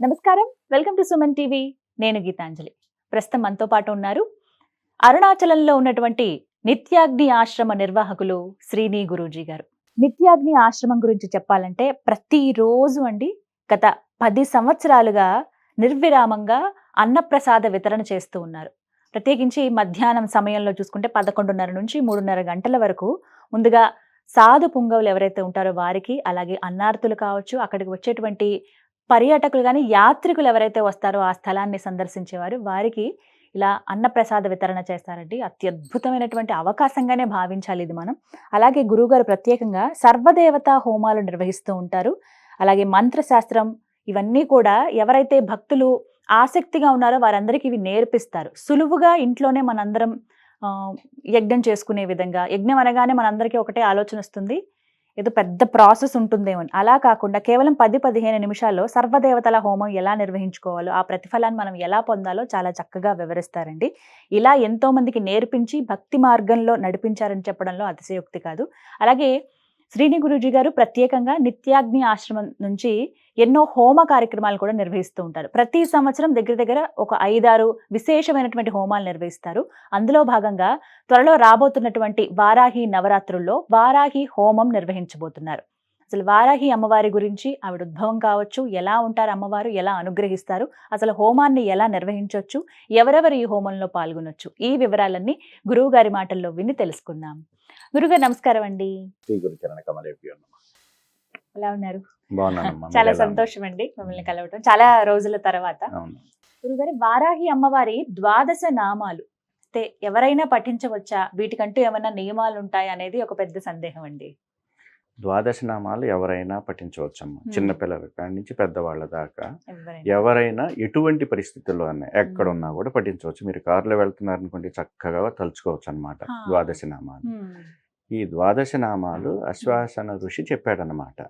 నమస్కారం. Welcome to Suman TV. నేను గీతాంజలి. ప్రస్తుతం మనతో పాటు ఉన్నారు అరుణాచలంలో ఉన్నటువంటి నిత్యాగ్ని ఆశ్రమ నిర్వాహకులు శ్రీని గురూజీ గారు. నిత్యాగ్ని ఆశ్రమం గురించి చెప్పాలంటే ప్రతిరోజు అండి గత పది సంవత్సరాలుగా నిర్విరామంగా అన్నప్రసాద వితరణ చేస్తూ ఉన్నారు. ప్రత్యేకించి మధ్యాహ్నం సమయంలో చూసుకుంటే పదకొండున్నర నుంచి మూడున్నర గంటల వరకు ముందుగా సాధు పుంగవులు ఎవరైతే ఉంటారో వారికి అలాగే అన్నార్థులు కావచ్చు అక్కడికి వచ్చేటువంటి పర్యాటకులు కానీ యాత్రికులు ఎవరైతే వస్తారో ఆ స్థలాన్ని సందర్శించేవారు వారికి ఇలా అన్నప్రసాద వితరణ చేస్తారండి. అత్యద్భుతమైనటువంటి అవకాశంగానే భావించాలి ఇది మనం. అలాగే గురువుగారు ప్రత్యేకంగా సర్వదేవతా హోమాలు నిర్వహిస్తూ ఉంటారు. అలాగే మంత్రశాస్త్రం ఇవన్నీ కూడా ఎవరైతే భక్తులు ఆసక్తిగా ఉన్నారో వారందరికీ ఇవి నేర్పిస్తారు. సులువుగా ఇంట్లోనే మనందరం యజ్ఞం చేసుకునే విధంగా. యజ్ఞం అనగానే మనందరికీ ఒకటే ఆలోచన వస్తుంది. ఏదో పెద్ద ప్రాసెస్ ఉంటుందేమో అని. అలా కాకుండా కేవలం పది పదిహేను నిమిషాల్లో సర్వదేవతల హోమం ఎలా నిర్వహించుకోవాలో ఆ ప్రతిఫలాన్ని మనం ఎలా పొందాలో చాలా చక్కగా వివరిస్తారండి ఇలా ఎంతోమందికి నేర్పించి భక్తి మార్గంలో నడిపించారని చెప్పడంలో అతిశయోక్తి కాదు అలాగే శ్రీని గురూజీ గారు ప్రత్యేకంగా నిత్యాగ్ని ఆశ్రమం నుంచి ఎన్నో హోమ కార్యక్రమాలు కూడా నిర్వహిస్తూ ఉంటారు. ప్రతి సంవత్సరం దగ్గర దగ్గర ఒక ఐదారు విశేషమైనటువంటి హోమాలు నిర్వహిస్తారు. అందులో భాగంగా త్వరలో రాబోతున్నటువంటి వారాహి నవరాత్రుల్లో వారాహి హోమం నిర్వహించబోతున్నారు. అసలు వారాహి అమ్మవారి గురించి ఆవిడ ఉద్భవం కావచ్చు ఎలా ఉంటారు అమ్మవారు ఎలా అనుగ్రహిస్తారు అసలు హోమాన్ని ఎలా నిర్వహించవచ్చు ఎవరెవరు ఈ హోమంలో పాల్గొనొచ్చు ఈ వివరాలన్నీ గురువు గారి మాటల్లో విని తెలుసుకుందాం. గురుగారు నమస్కారం అండి. ఎలా ఉన్నారు చాలా? సంతోషం అండి మిమ్మల్ని కలవటం చాలా రోజుల తర్వాత గురుగారు వారాహి అమ్మవారి ద్వాదశ నామాలు అంటే ఎవరైనా పఠించవచ్చా వీటికంటూ ఏమైనా నియమాలు ఉంటాయి అనేది ఒక పెద్ద సందేహం అండి ద్వాదశ నామాలు ఎవరైనా పఠించవచ్చమ్మా. చిన్నపిల్లల కాడి నుంచి పెద్దవాళ్ళ దాకా ఎవరైనా ఎటువంటి పరిస్థితుల్లో అన్నా ఎక్కడున్నా Hmm. కూడా పఠించవచ్చు మీరు కారులో వెళ్తున్నారు అనుకోండి చక్కగా తలుచుకోవచ్చు అనమాట. ద్వాదశ నామాలు. ఈ ద్వాదశ నామాలు అశ్వాసన ఋషి చెప్పాడనమాట.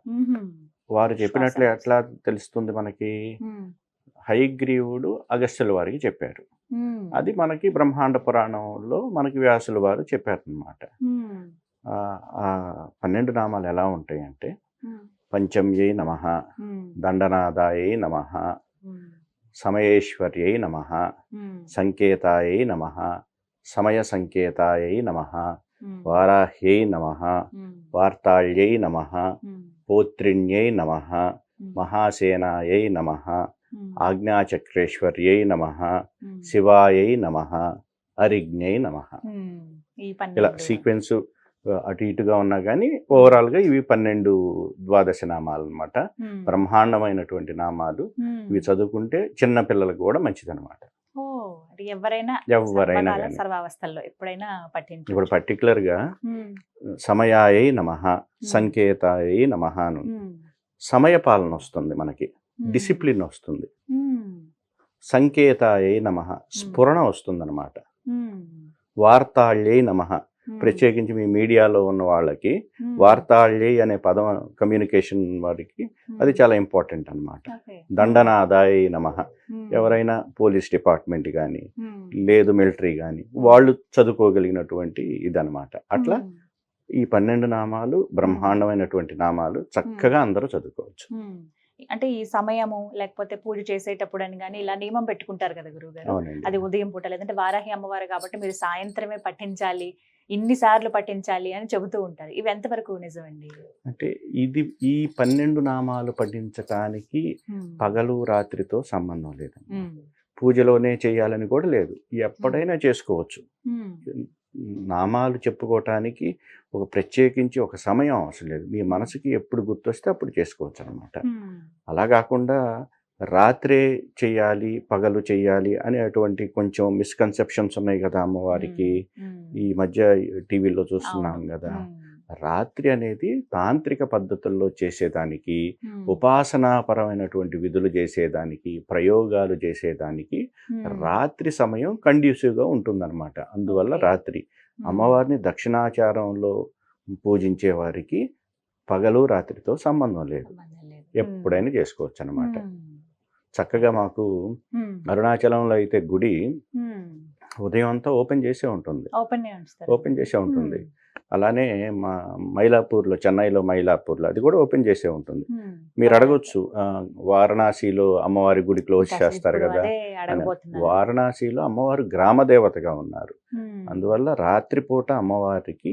వారు చెప్పినట్లు. ఎట్లా తెలుస్తుంది మనకి. హైగ్రీవుడు అగస్త్యుల వారికి చెప్పారు. అది మనకి బ్రహ్మాండ పురాణంలో మనకి వ్యాసుల వారు చెప్పారనమాట పన్నెండు నామాలు ఎలా ఉంటాయి అంటే హ్మ్. పంచమ్యై నమ. దండనాదాయై నమ. సమయేశ్వర్యై నమ. సంకేతాయై నమ సమయ సంకేతాయై నమ. వారాహ్యై నమ. వార్తాళ్యై నమ. పౌత్రిణ్యై నమ. మహాసేనాయై నమ. ఆజ్ఞాచక్రేశ్వర్యై నమ. శివాయై నమ అరిజ్ఞై నమ ఇలా. సీక్వెన్స్ అటు ఇటుగా ఉన్నా కానీ ఓవరాల్గా ఇవి పన్నెండు ద్వాదశ నామాలు అనమాట హ్మ్. బ్రహ్మాండమైనటువంటి నామాలు. ఇవి చదువుకుంటే చిన్న పిల్లలకు కూడా మంచిదన్నమాట అది ఎవరైనా సర్వావస్థల్లో ఎప్పుడైనా ఇప్పుడు పర్టికులర్గా సమయాయై నమ సంకేతాయై నమ అను. సమయ పాలన వస్తుంది మనకి డిసిప్లిన్ వస్తుంది. సంకేతాయై నమ స్ఫురణ వస్తుంది అనమాట వార్తాళ్యై నమ ప్రత్యేకించి మీ మీడియాలో ఉన్న వాళ్ళకి వార్తాళ్యై అనే పదం కమ్యూనికేషన్ వారికి అది చాలా ఇంపార్టెంట్ అన్నమాట. దండనాదాయ నమ. ఎవరైనా పోలీస్ డిపార్ట్మెంట్ కానీ లేదు మిలిటరీ కానీ వాళ్ళు చదువుకోగలిగినటువంటి ఇదనమాట అట్లా ఈ పన్నెండు నామాలు బ్రహ్మాండమైనటువంటి నామాలు చక్కగా అందరూ చదువుకోవచ్చు. అంటే ఈ సమయము లేకపోతే పూజ చేసేటప్పుడు అని కానీ ఇలా నియమం పెట్టుకుంటారు కదా గురువు గారు అది ఉదయం పూట లేదంటే వారాహి అమ్మవారు కాబట్టి మీరు సాయంత్రమే పఠించాలి ఇన్ని సార్లు పఠించాలి అని చెబుతూ ఉంటారు. ఇవి ఎంతవరకు నిజమండి? అంటే ఇది ఈ పన్నెండు నామాలు పఠించటానికి పగలు రాత్రితో సంబంధం లేదు పూజలోనే చేయాలని కూడా లేదు. ఎప్పుడైనా చేసుకోవచ్చు. నామాలు చెప్పుకోవటానికి ఒక ప్రత్యేకించి ఒక సమయం అవసరం లేదు. మీ మనసుకి ఎప్పుడు గుర్తొస్తే అప్పుడు చేసుకోవచ్చు అనమాట అలా కాకుండా రాత్రే చెయ్యాలి పగలు చెయ్యాలి అనేటువంటి కొంచెం మిస్కన్సెప్షన్స్ ఉన్నాయి కదా అమ్మవారికి. ఈ మధ్య టీవీలో చూస్తున్నాం. కదా. రాత్రి అనేది తాంత్రిక పద్ధతుల్లో చేసేదానికి ఉపాసనాపరమైనటువంటి విధులు చేసేదానికి ప్రయోగాలు చేసేదానికి రాత్రి సమయం కండ్యూసివ్గా ఉంటుందన్నమాట. అందువల్ల. రాత్రి అమ్మవారిని దక్షిణాచారంలో పూజించే వారికి పగలు రాత్రితో సంబంధం లేదు. ఎప్పుడైనా చేసుకోవచ్చు అనమాట చక్కగా మాకు అరుణాచలంలో అయితే గుడి ఉదయం అంతా ఓపెన్ చేసే ఉంటుంది ఓపెన్ చేసే ఉంటుంది అలానే మా మైలాపూర్లో చెన్నైలో మైలాపూర్లో అది కూడా ఓపెన్ చేసే ఉంటుంది. మీరు అడగొచ్చు వారణాసిలో అమ్మవారి గుడి క్లోజ్ చేస్తారు కదా. వారణాసిలో అమ్మవారు గ్రామ దేవతగా ఉన్నారు. అందువల్ల రాత్రిపూట అమ్మవారికి.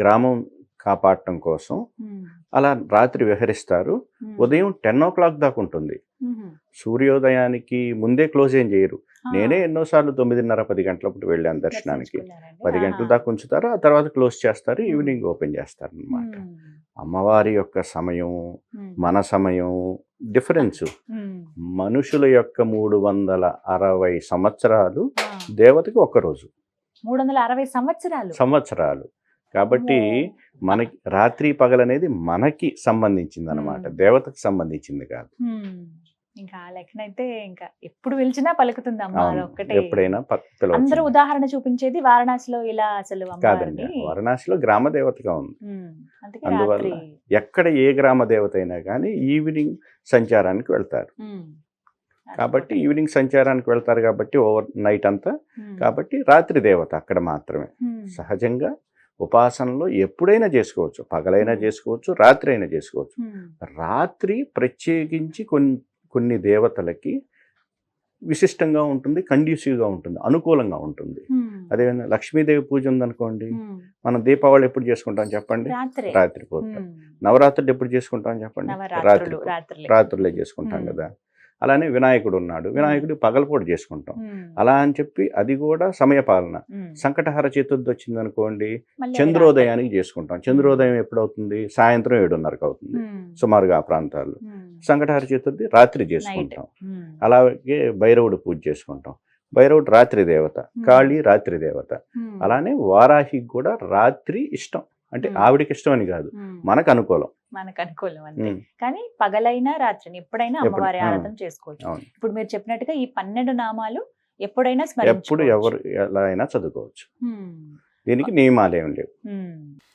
గ్రామం కాపాడటం కోసం. అలా రాత్రి విహరిస్తారు. ఉదయం టెన్ ఓ క్లాక్ దాకా ఉంటుంది. సూర్యోదయానికి ముందే క్లోజ్ ఏం చేయరు. నేనే ఎన్నోసార్లు తొమ్మిదిన్నర పది గంటలప్పుడు వెళ్ళాను దర్శనానికి. పది. గంటల దాకా ఉంచుతారు ఆ తర్వాత క్లోజ్ చేస్తారు ఈవినింగ్ ఓపెన్ చేస్తారు అన్నమాట ఉమ్. అమ్మవారి యొక్క సమయం. మన సమయం డిఫరెన్స్. మనుషుల యొక్క మూడు వందల అరవై సంవత్సరాలు. దేవతకి ఒక్క రోజు మూడు వందల అరవై సంవత్సరాలు సంవత్సరాలు కాబట్టి. మనకి రాత్రి పగలనేది మనకి సంబంధించింది అనమాట. దేవతకు సంబంధించింది కాదు. ఇంకా ఆ లెక్కనైతే ఇంకా ఎప్పుడు పిలిచినా పలుకుతుంది అమ్మ. ఒక్కటే ఎప్పుడైనా అందరూ ఉదాహరణ చూపించేది వారణాసిలో ఇలా అసలు కాదండి వారణాసిలో గ్రామ దేవతగా ఉంది అందువల్ల ఎక్కడ ఏ గ్రామ దేవత అయినా కానీ ఈవినింగ్ సంచారానికి వెళ్తారు. కాబట్టి ఈవినింగ్ సంచారానికి వెళ్తారు కాబట్టి ఓవర్ నైట్ అంతా. కాబట్టి రాత్రి దేవత అక్కడ మాత్రమే. సహజంగా ఉపాసనలో ఎప్పుడైనా చేసుకోవచ్చు పగలైనా. చేసుకోవచ్చు రాత్రి అయినా చేసుకోవచ్చు. రాత్రి ప్రత్యేకించి కొన్ని కొన్ని దేవతలకి విశిష్టంగా ఉంటుంది కండ్యూసివ్గా ఉంటుంది అనుకూలంగా ఉంటుంది. అదేవిధంగా లక్ష్మీదేవి పూజ ఉందనుకోండి. మనం దీపావళి ఎప్పుడు చేసుకుంటాం చెప్పండి రాత్రే పూట. నవరాత్రులు ఎప్పుడు చేసుకుంటాం చెప్పండి రాత్రి. రాత్రులే చేసుకుంటాం. కదా అలానే వినాయకుడు ఉన్నాడు వినాయకుడు పగలపూట చేసుకుంటాం. అలా అని చెప్పి అది కూడా సమయపాలన. సంకటహర చతుర్థి వచ్చింది అనుకోండి చంద్రోదయానికి చేసుకుంటాం చంద్రోదయం ఎప్పుడవుతుంది సాయంత్రం ఏడున్నరకు అవుతుంది. సుమారుగా ఆ ప్రాంతాల్లో. సంకటహర చతుర్థి రాత్రి చేసుకుంటాం. అలాగే భైరవుడు పూజ చేసుకుంటాం భైరవుడు రాత్రి దేవత కాళీ రాత్రి దేవత. అలానే వారాహికి కూడా రాత్రి ఇష్టం అంటే. ఆవిడకి ఇష్టం అని కాదు. మనకు అనుకూలం మనకు అనుకూలం అంతే ఉమ్, కానీ పగలైనా రాత్రిని ఎప్పుడైనా ఎప్పుడు- అమ్మవారి. ఆరాధన చేసుకోవచ్చు ఇప్పుడు మీరు చెప్పినట్టుగా ఈ పన్నెండు నామాలు ఎప్పుడైనా ఎప్పుడు. ఎవరు ఎలా అయినా చదువుకోవచ్చు. దీనికి నియమాలు ఏం లేవు.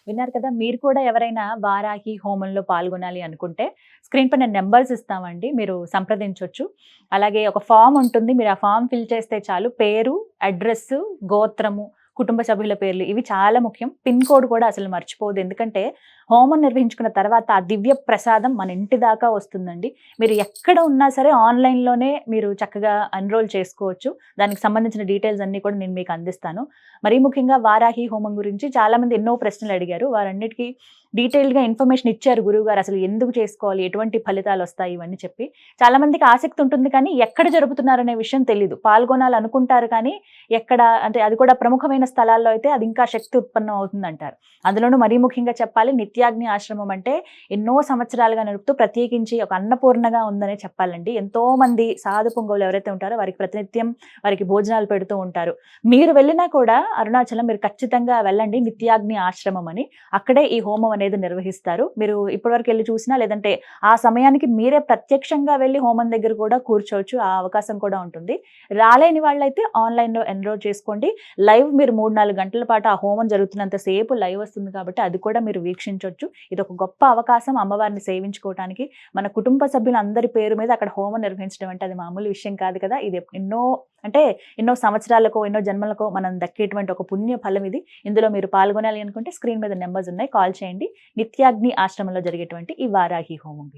విన్నారు కదా! మీరు కూడా ఎవరైనా వారాహి హోమంలో పాల్గొనాలి అనుకుంటే స్క్రీన్ పైన నెంబర్స్ ఇస్తామండి మీరు సంప్రదించవచ్చు అలాగే ఒక ఫామ్ ఉంటుంది మీరు ఆ ఫామ్ ఫిల్ చేస్తే చాలు. పేరు అడ్రస్ గోత్రము కుటుంబ సభ్యుల పేర్లు ఇవి చాలా ముఖ్యం. పిన్ కోడ్ కూడా అసలు మర్చిపోదు ఎందుకంటే హోమం నిర్వహించుకున్న తర్వాత ఆ దివ్య ప్రసాదం మన ఇంటి దాకా వస్తుందండి. మీరు ఎక్కడ ఉన్నా సరే ఆన్లైన్లోనే మీరు చక్కగా ఎన్రోల్ చేసుకోవచ్చు. దానికి సంబంధించిన డీటెయిల్స్ అన్నీ కూడా నేను మీకు అందిస్తాను. మరీ ముఖ్యంగా వారాహి హోమం గురించి చాలా మంది ఎన్నో ప్రశ్నలు అడిగారు. వారన్నిటికీ డీటెయిల్డ్గా ఇన్ఫర్మేషన్ ఇచ్చారు గురువు గారు అసలు ఎందుకు చేసుకోవాలి? ఎటువంటి ఫలితాలు వస్తాయి? ఇవన్నీ చెప్పి చాలా మందికి ఆసక్తి ఉంటుంది కానీ ఎక్కడ జరుపుతున్నారనే విషయం తెలియదు పాల్గొనాలి అనుకుంటారు కానీ ఎక్కడ అంటే అది కూడా ప్రముఖమైన స్థలాల్లో అయితే అది ఇంకా శక్తి ఉత్పన్నం అవుతుంది అంటారు అందులోనూ మరీ ముఖ్యంగా చెప్పాలి నిత్యాగ్ని ఆశ్రమం అంటే ఎన్నో సంవత్సరాలుగా నడుపుతూ ప్రత్యేకించి ఒక అన్నపూర్ణగా ఉందనే చెప్పాలండి. ఎంతో మంది సాధు పొంగవులు ఎవరైతే ఉంటారో వారికి ప్రతినిత్యం వారికి భోజనాలు పెడుతూ ఉంటారు. మీరు వెళ్ళినా కూడా అరుణాచలం మీరు ఖచ్చితంగా వెళ్ళండి నిత్యాగ్ని ఆశ్రమం అని. అక్కడే ఈ హోమం అనేది నిర్వహిస్తారు. మీరు ఇప్పటివరకు వెళ్ళి చూసినా లేదంటే ఆ సమయానికి మీరే ప్రత్యక్షంగా వెళ్ళి హోమం దగ్గర కూడా కూర్చోవచ్చు. ఆ అవకాశం కూడా ఉంటుంది. రాలేని వాళ్ళైతే ఆన్లైన్లో ఎన్రోల్ చేసుకోండి. లైవ్ మీరు మూడు నాలుగు గంటల పాటు ఆ హోమం జరుగుతున్నంత సేపు లైవ్ వస్తుంది కాబట్టి అది కూడా మీరు వీక్షించవచ్చు ఇది ఒక గొప్ప అవకాశం అమ్మవారిని సేవించుకోవడానికి మన కుటుంబ సభ్యులందరి పేరు మీద అక్కడ హోమం నిర్వహించడం అంటే అది మామూలు విషయం కాదు కదా. ఇది ఎన్నో అంటే ఎన్నో సంవత్సరాలకో ఎన్నో జన్మలకో మనం దక్కేటువంటి ఒక పుణ్య ఫలం ఇది. ఇందులో మీరు పాల్గొనాలి అనుకుంటే స్క్రీన్ మీద నెంబర్స్ ఉన్నాయి. కాల్ చేయండి. నిత్యాగ్ని ఆశ్రమంలో జరిగేటువంటి ఈ వారాహి హోమం